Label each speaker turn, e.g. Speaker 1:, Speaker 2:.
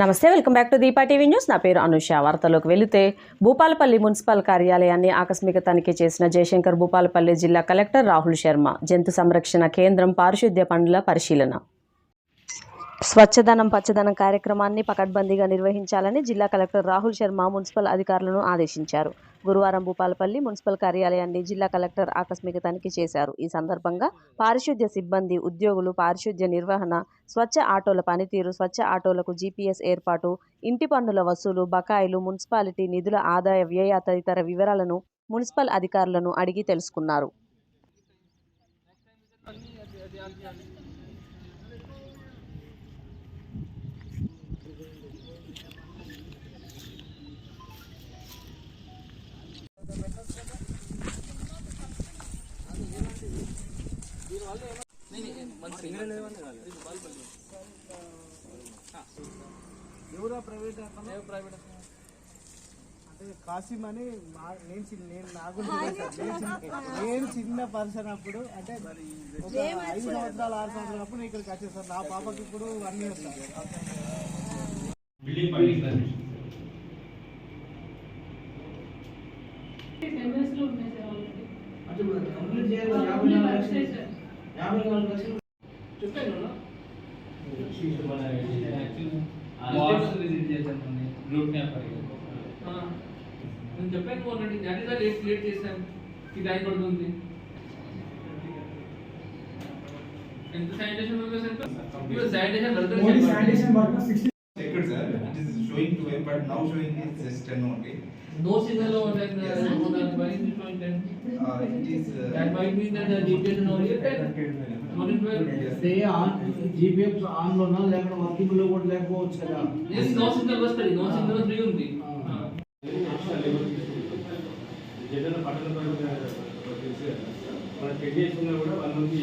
Speaker 1: నమస్తే welcome back to Deepa TV news. నా పేరు అనుష. వార్తలోకి వెళితే భూపాలపల్లి మున్సిపల్ కార్యాలయాన్ని ఆకస్మిక తనిఖీ చేసిన జయశంకర్ భూపాలపల్లి జిల్లా కలెక్టర్ రాహుల్ శర్మ. జంతు సంరక్షణ కేంద్రం పారిశుద్ధ్య పనుల పరిశీలన. స్వచ్ఛదనం పచ్చదనం కార్యక్రమాన్ని పకడ్బందీగా నిర్వహించాలని జిల్లా కలెక్టర్ రాహుల్ శర్మ మున్సిపల్ అధికారులను ఆదేశించారు. గురువారం భూపాలపల్లి మున్సిపల్ కార్యాలయాన్ని జిల్లా కలెక్టర్ ఆకస్మిక తనిఖీ చేశారు. ఈ సందర్భంగా పారిశుద్ధ్య సిబ్బంది ఉద్యోగులు పారిశుద్ధ్య నిర్వహణ స్వచ్ఛ ఆటోల పనితీరు స్వచ్ఛ ఆటోలకు జీపీఎస్ ఏర్పాటు ఇంటి పన్నుల వసూలు బకాయిలు మున్సిపాలిటీ నిధుల ఆదాయ వ్యయ తదితర వివరాలను మున్సిపల్ అధికారులను అడిగి తెలుసుకున్నారు.
Speaker 2: ఎవరా ప్రైవేట్ అంటే కాసిం అని నేను చిన్న నేను నాకు. నేను చిన్న- నేను చిన్న పర్సన్ అప్పుడు. అంటే ఒక ఐదు సంవత్సరాలు ఆరు సంవత్సరాలు అప్పుడు నేను ఇక్కడికి వచ్చాను సార్. నా పాపకి ఇప్పుడు one year sir.
Speaker 3: Building public service
Speaker 4: ఎంఎస్లో ఉన్నాయి సార్ ఆల్రెడీ
Speaker 2: అంటే ఇప్పుడు కంప్లీట్ చేయాలి యాభై
Speaker 4: అన్ని
Speaker 2: నాలుగు
Speaker 4: వర్క్స్
Speaker 2: లక్షలు
Speaker 4: సార్
Speaker 2: యాభై నాలుగు లక్షలు
Speaker 3: మన వాట్స్ విజిట్ చేశాను గ్రూప్ మ్యాప్
Speaker 5: నేను చెప్పాను మొన్నటి అడిగా లేట్ లేట్ చేశాను ఈ టైం పడుతుంది ఎంత శానిటేషన్ వర్కర్స్ ఎంత ఇప్పుడు sanitation workers
Speaker 6: Checked, sir. It is showing twelve, but now showing is just ten only.
Speaker 5: No signal then why is showing then
Speaker 6: Uh, it is,
Speaker 5: that
Speaker 6: uh,
Speaker 5: might mean that the GPS no here then no in twelve
Speaker 2: అంటే on GPF on లోనా లేకపోతే working లో కూడా లేకపోవచ్చు కదా
Speaker 5: this no signal వస్తుంది no signal free ఉంది
Speaker 2: ఆ.
Speaker 7: ఏదైనా పట్టణ ప్రజలు తెలుసు కదా మన టెన్ డేస్ ఉన్నా కూడా వన్ మంత్